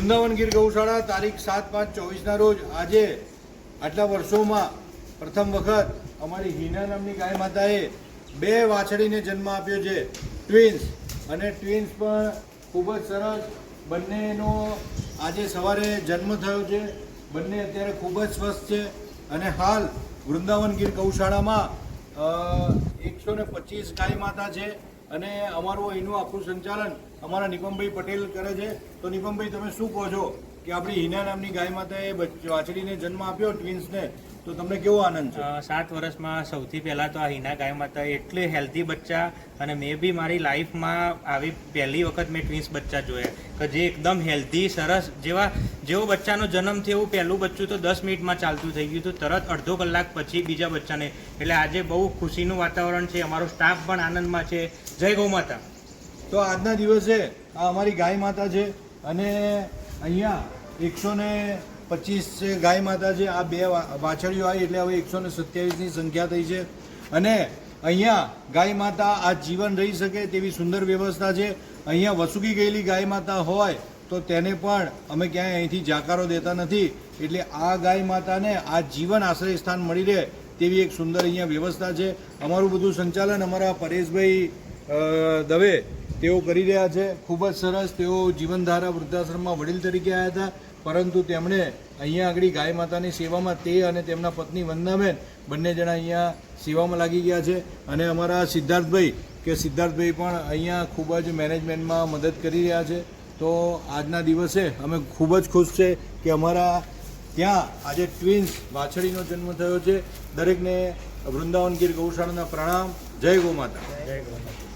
વૃંદાવન ગીર ગૌશાળા તારીખ સાત પાંચ ચોવીસના રોજ આજે આટલા વર્ષોમાં પ્રથમ વખત અમારી હિના નામની ગાય માતાએ બે વાછડીને જન્મ આપ્યો છે, ટ્વિન્સ. અને ટ્વિન્સ પણ ખૂબ જ સરસ બંનેનો આજે સવારે જન્મ થયો છે, બંને અત્યારે ખૂબ જ સ્વસ્થ છે. અને હાલ વૃંદાવન ગીર ગૌશાળામાં એકસો ને પચીસ ગાય માતા છે. અને અમારું અહીંનું આખું સંચાલન અમારા નિપમભાઈ પટેલ કરે છે. તો નિપમભાઈ તમે શું કહો છો? કે આપણી હિના નામની ગાય માતાએ વાછડીને જન્મ આપ્યો ટ્વિન્સને તો તમને કેવો આનંદ છે? સાત વર્ષમાં સૌથી પહેલાં તો આ હિના ગાય માતા એટલી હેલ્ધી બચ્ચા અને મેં બી મારી લાઈફમાં આવી પહેલી વખત મેં ટ્વિન્સ બચ્ચા જોયા. કે જે એકદમ હેલ્ધી સરસ જેવા જેવો બચ્ચાનો જન્મ થયો એવું પહેલું બચ્ચું તો દસ મિનિટમાં ચાલતું થઈ ગયું હતું. તરત અડધો કલાક પછી બીજા બચ્ચાને એટલે આજે બહુ ખુશીનું વાતાવરણ છે અમારો સ્ટાફ પણ આનંદમાં છે. જય ગૌ માતા. તો આજના દિવસે આ અમારી ગાય માતા છે અને અહીંયા એકસો ને પચીસ ગાય માતા છે આ બે વાછળીઓ આવી એટલે હવે એકસો ને સત્યાવીસની સંખ્યા થઈ છે. અને અહીંયા ગાય માતા આ જીવન રહી શકે તેવી સુંદર વ્યવસ્થા છે. અહીંયા વસુકી ગયેલી ગાય માતા હોય તો તેને પણ અમે ક્યાંય અહીંથી જાકારો દેતા નથી. એટલે આ ગાય માતાને આ જીવન આશ્રય સ્થાન મળી રહે તેવી એક સુંદર અહીંયા વ્યવસ્થા છે. અમારું બધું સંચાલન અમારા પરેશભાઈ દવે તેઓ કરી રહ્યા છે. ખૂબ જ સરસ તેઓ જીવનધારા વૃદ્ધાશ્રમમાં વડીલ તરીકે આવ્યા હતા. પરંતુ તેમણે અહીંયા આગળ ગાય માતાની સેવામાં તે અને તેમના પત્ની વંદનાબેન બંને જણા અહીંયા સેવામાં લાગી ગયા છે. અને અમારા સિદ્ધાર્થભાઈ, કે સિદ્ધાર્થભાઈ પણ અહીંયા ખૂબ જ મેનેજમેન્ટમાં મદદ કરી રહ્યા છે. તો આજના દિવસે અમે ખૂબ જ ખુશ છે કે અમારા ત્યાં આજે ટ્વિન્સ વાછડીનો જન્મ થયો છે. દરેકને વૃંદાવન ગીર ગૌશાળાના પ્રણામ. જય ગૌ માતા. જય ગૌ માતા.